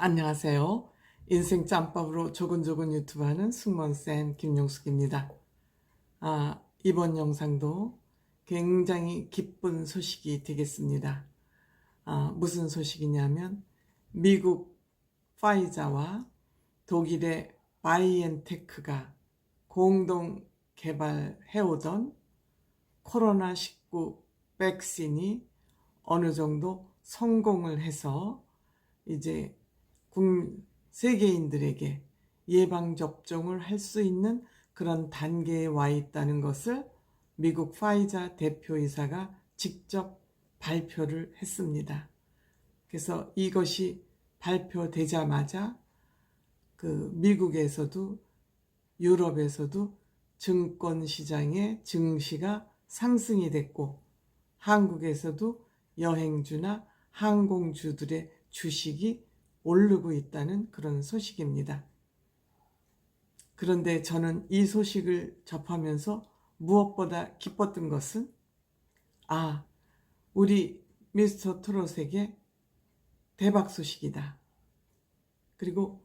안녕하세요. 인생 짬밥으로 조근조근 유튜브하는 승무원쌤 김용숙입니다. 아, 이번 영상도 굉장히 기쁜 소식이 되겠습니다. 아, 무슨 소식이냐면 미국 파이자와 독일의 바이엔테크가 공동 개발해오던 코로나19 백신이 어느 정도 성공을 해서 이제 국- 세계인들에게 예방접종을 할 수 있는 그런 단계에 와 있다는 것을 미국 파이자 대표이사가 직접 발표를 했습니다. 그래서 이것이 발표되자마자 그 미국에서도 유럽에서도 증권 시장의 증시가 상승이 됐고 한국에서도 여행주나 항공주들의 주식이 오르고 있다는 그런 소식입니다. 그런데 저는 이 소식을 접하면서 무엇보다 기뻤던 것은 아, 우리 미스터 트롯에게 대박 소식이다. 그리고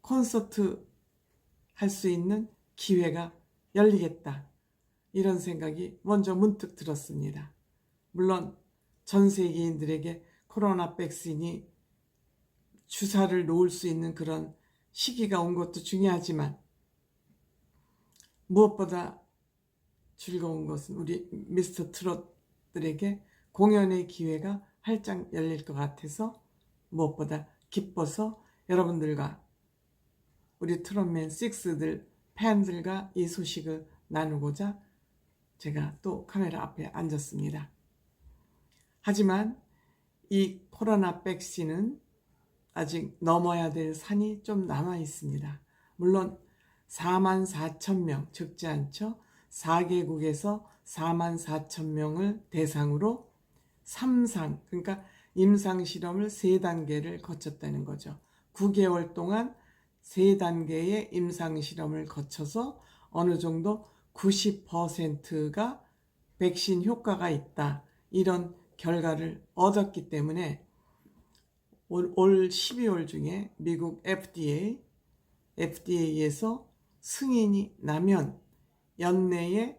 콘서트 할 수 있는 기회가 열리겠다. 이런 생각이 먼저 문득 들었습니다. 물론 전 세계인들에게 코로나 백신이 주사를 놓을 수 있는 그런 시기가 온 것도 중요하지만 무엇보다 즐거운 것은 우리 미스터 트롯들에게 공연의 기회가 활짝 열릴 것 같아서 무엇보다 기뻐서 여러분들과 우리 트롯맨 6들 팬들과 이 소식을 나누고자 제가 또 카메라 앞에 앉았습니다. 하지만 이 코로나 백신은 아직 넘어야 될 산이 좀 남아 있습니다. 물론 4만 4천 명, 적지 않죠? 4개국에서 4만 4천 명을 대상으로 3상, 그러니까 임상 실험을 3단계를 거쳤다는 거죠. 9개월 동안 3단계의 임상 실험을 거쳐서 어느 정도 90%가 백신 효과가 있다. 이런 결과를 얻었기 때문에 올, 올 12월 중에 미국 FDA, FDA에서 승인이 나면 연내에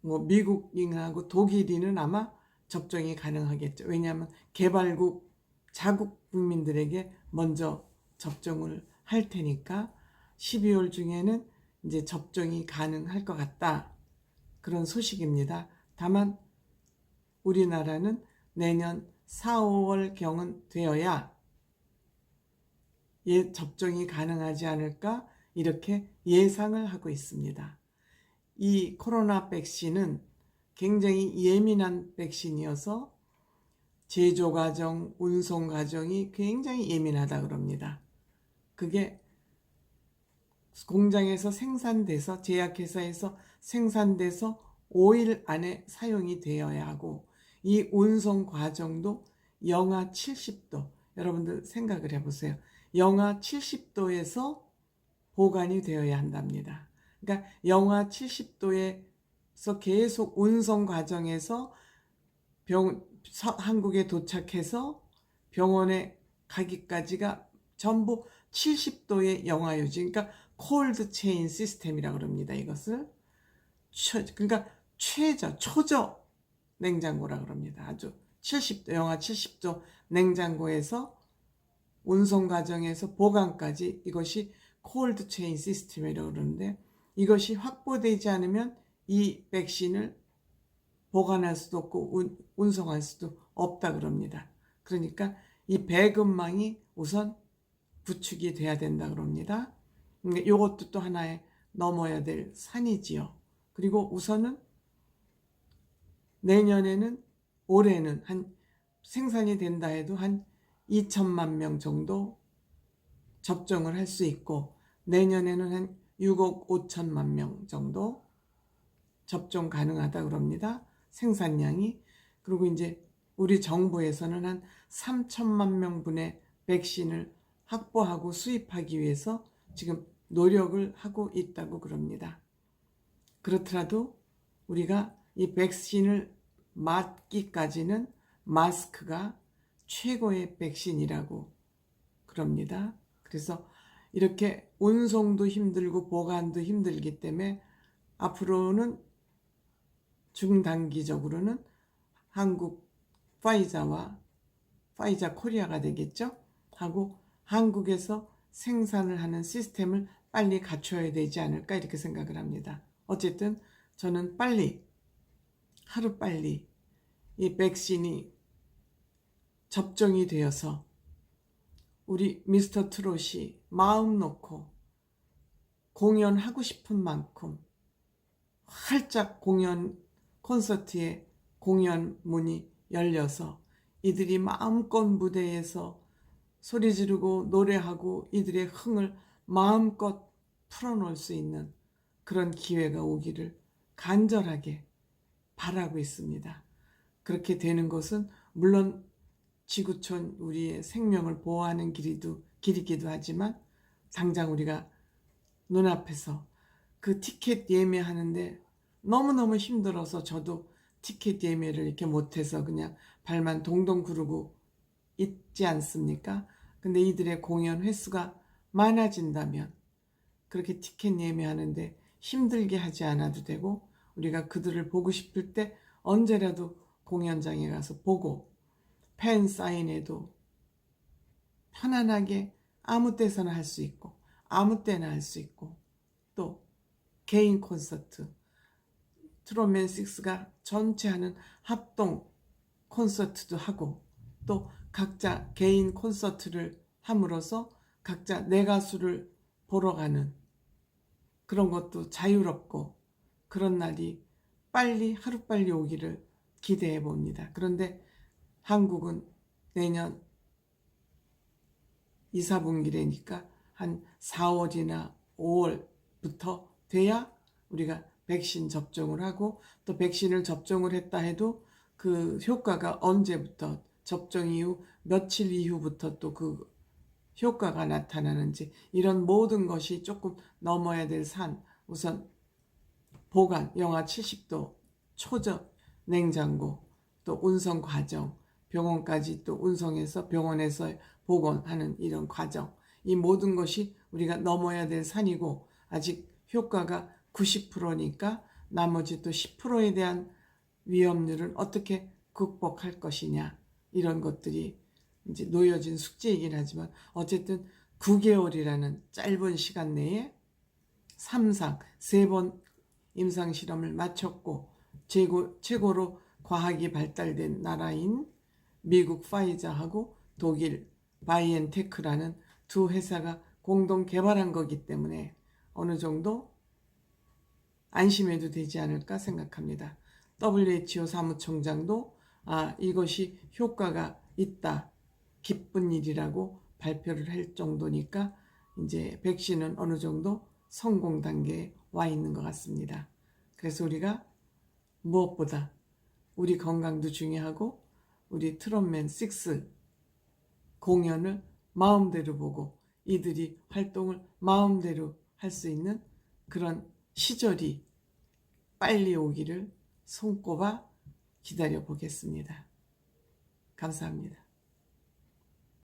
뭐 미국인하고 독일인은 아마 접종이 가능하겠죠. 왜냐하면 개발국 자국 국민들에게 먼저 접종을 할 테니까 12월 중에는 이제 접종이 가능할 것 같다. 그런 소식입니다. 다만 우리나라는 내년 4, 5월 경은 되어야 예, 접종이 가능하지 않을까 이렇게 예상을 하고 있습니다. 이 코로나 백신은 굉장히 예민한 백신이어서 제조 과정, 운송 과정이 굉장히 예민하다 그럽니다. 그게 공장에서 생산돼서 제약회사에서 생산돼서 5일 안에 사용이 되어야 하고 이 운송 과정도 영하 70도 여러분들 생각을 해보세요. 영하 70도에서 보관이 되어야 한답니다. 그러니까 영하 70도에서 계속 운송 과정에서 병 서- 한국에 도착해서 병원에 가기까지가 전부 70도의 영하 유지. 그러니까 콜드 체인 시스템이라고 그럽니다. 이것을 최, 그러니까 최저 초저 냉장고라 그럽니다. 아주 70도 영하 70도 냉장고에서 운송 과정에서 보관까지 이것이 콜드 체인 시스템이라고 그러는데 이것이 확보되지 않으면 이 백신을 보관할 수도 없고 운, 운송할 수도 없다 그럽니다. 그러니까 이 배급망이 우선 구축이 돼야 된다 그럽니다. 이것도 또 하나의 넘어야 될 산이지요. 그리고 우선은 내년에는 올해는 한 생산이 된다 해도 한 2천만 명 정도 접종을 할 수 있고 내년에는 한 6억 5천만 명 정도 접종 가능하다 그럽니다. 생산량이 그리고 이제 우리 정부에서는 한 3천만 명분의 백신을 확보하고 수입하기 위해서 지금 노력을 하고 있다고 그럽니다. 그렇더라도 우리가 이 백신을 맞기까지는 마스크가 최고의 백신이라고 그럽니다. 그래서 이렇게 운송도 힘들고 보관도 힘들기 때문에 앞으로는 중단기적으로는 한국 파이자와 파이자 코리아가 되겠죠? 하고 한국에서 생산을 하는 시스템을 빨리 갖춰야 되지 않을까 이렇게 생각을 합니다. 어쨌든 저는 빨리 하루 빨리 이 백신이 접종이 되어서 우리 미스터 트롯이 마음 놓고 공연하고 싶은 만큼 활짝 공연 콘서트의 공연 문이 열려서 이들이 마음껏 무대에서 소리 지르고 노래하고 이들의 흥을 마음껏 풀어놓을 수 있는 그런 기회가 오기를 간절하게 바라고 있습니다. 그렇게 되는 것은 물론 지구촌 우리의 생명을 보호하는 길이도 길이기도 하지만 당장 우리가 눈앞에서 그 티켓 예매하는데 너무너무 힘들어서 저도 티켓 예매를 이렇게 못해서 그냥 발만 동동 구르고 있지 않습니까? 근데 이들의 공연 횟수가 많아진다면 그렇게 티켓 예매하는데 힘들게 하지 않아도 되고 우리가 그들을 보고 싶을 때 언제라도 공연장에 가서 보고 팬 사인회도 편안하게 아무 때서나 할 수 있고 아무 때나 할 수 있고 또 개인 콘서트 트롯맨 6가 전체 하는 합동 콘서트도 하고 또 각자 개인 콘서트를 함으로써 각자 내 가수를 보러 가는 그런 것도 자유롭고 그런 날이 빨리 하루빨리 오기를 기대해 봅니다. 그런데 한국은 내년 2, 4분기래니까 한 4월이나 5월부터 돼야 우리가 백신 접종을 하고 또 백신을 접종을 했다 해도 그 효과가 언제부터 접종 이후 며칠 이후부터 또 그 효과가 나타나는지 이런 모든 것이 조금 넘어야 될 산 우선 보관 영하 70도 초저 냉장고 또 운송 과정 병원까지 또 운송해서 병원에서 복원하는 이런 과정. 이 모든 것이 우리가 넘어야 될 산이고 아직 효과가 90%니까 나머지 또 10%에 대한 위험률을 어떻게 극복할 것이냐 이런 것들이 이제 놓여진 숙제이긴 하지만 어쨌든 9개월이라는 짧은 시간 내에 3상 세번 임상 실험을 마쳤고 최고, 최고로 과학이 발달된 나라인 미국 파이자하고 독일 바이엔테크라는 두 회사가 공동 개발한 거기 때문에 어느 정도 안심해도 되지 않을까 생각합니다. WHO 사무총장도 아, 이것이 효과가 있다. 기쁜 일이라고 발표를 할 정도니까 이제 백신은 어느 정도 성공 단계에 와 있는 것 같습니다. 그래서 우리가 무엇보다 우리 건강도 중요하고 우리 트롯맨 6 공연을 마음대로 보고 이들이 활동을 마음대로 할 수 있는 그런 시절이 빨리 오기를 손꼽아 기다려 보겠습니다. 감사합니다.